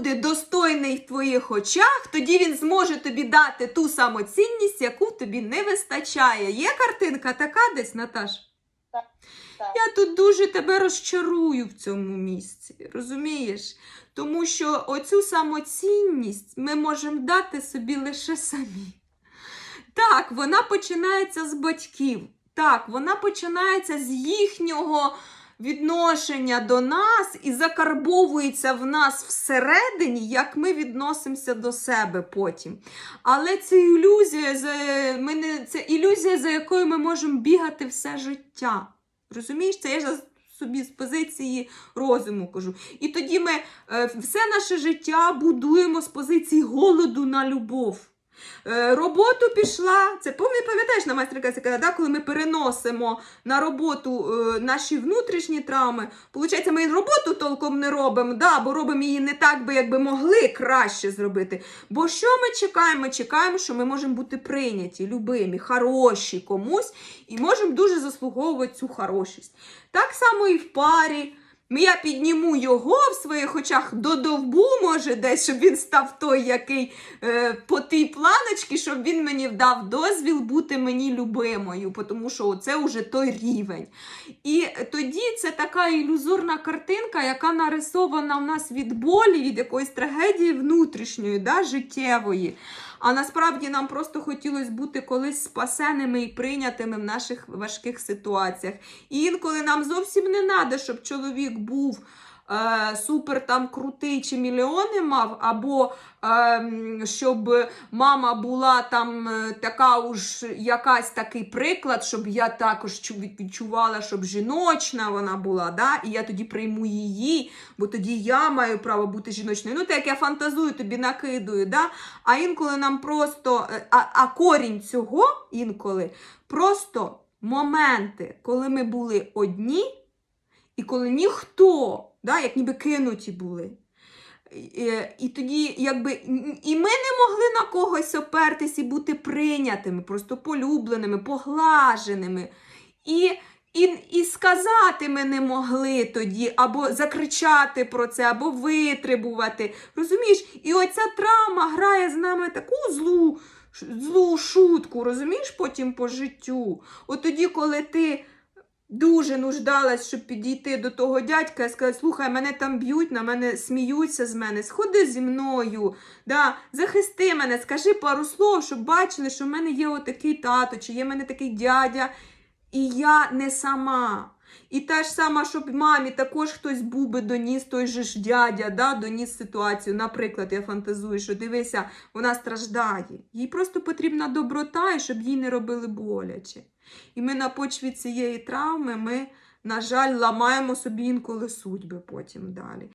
буде достойний в твоїх очах, тоді він зможе тобі дати ту самоцінність, яку тобі не вистачає. Є картинка така десь, Наташ? Так. Я тут дуже тебе розчарую в цьому місці, розумієш? Тому що оцю самоцінність ми можемо дати собі лише самі. Так, вона починається з батьків. Так, вона починається з їхнього відношення до нас і закарбовується в нас всередині, як ми відносимося до себе потім. Але це ілюзія, ми не, це ілюзія, за якою ми можемо бігати все життя. Розумієш, це я ж собі з позиції розуму кажу. І тоді ми е, все наше життя будуємо з позиції голоду на любов. Е, роботу пішла, це пам'ятаєш, на майстер-класі, да, коли ми переносимо на роботу е, наші внутрішні травми. Получається, ми роботу толком не робимо, да, бо робимо її не так, би якби могли краще зробити. Бо що ми чекаємо? Ми чекаємо, що ми можемо бути прийняті, любимі, хороші комусь, і можемо дуже заслуговувати цю хорошість. Так само і в парі. Я підніму його в своїх очах до довбу, може, десь, щоб він став той, який е, по тій планочці, щоб він мені дав дозвіл бути мені любимою, тому що це вже той рівень. І тоді це така ілюзорна картинка, яка нарисована в нас від болі, від якоїсь трагедії внутрішньої, да, життєвої. А насправді нам просто хотілося бути колись спасеними і прийнятими в наших важких ситуаціях. І інколи нам зовсім не треба, щоб чоловік був е, супер там крутий чи мільйони мав, або е, щоб мама була там е, така уж якась такий приклад, щоб я також відчувала, щоб жіночна вона була, да? і я тоді прийму її, бо тоді я маю право бути жіночною. Ну, так я фантазую, тобі накидую. Да? А інколи нам просто, е, а, а корінь цього інколи просто моменти, коли ми були одні, і коли ніхто, да, як ніби кинуті були. І, і тоді, якби, і ми не могли на когось опертись і бути прийнятими, просто полюбленими, поглаженими. І, і, і сказати ми не могли тоді, або закричати про це, або витребувати. Розумієш? І оця травма грає з нами таку злу, злу шутку, розумієш, потім по життю. От тоді, коли ти дуже нуждалась, щоб підійти до того дядька і сказати, слухай, мене там б'ють, на мене сміються з мене, сходи зі мною, да, захисти мене, скажи пару слов, щоб бачили, що в мене є отакий тато, чи є в мене такий дядя, і я не сама. І та ж сама, щоб мамі також хтось був би доніс той же ж дядя, да, доніс ситуацію. Наприклад, я фантазую, що дивися, вона страждає. Їй просто потрібна доброта, і щоб їй не робили боляче. І ми на почві цієї травми, ми, на жаль, ламаємо собі інколи судьби потім далі.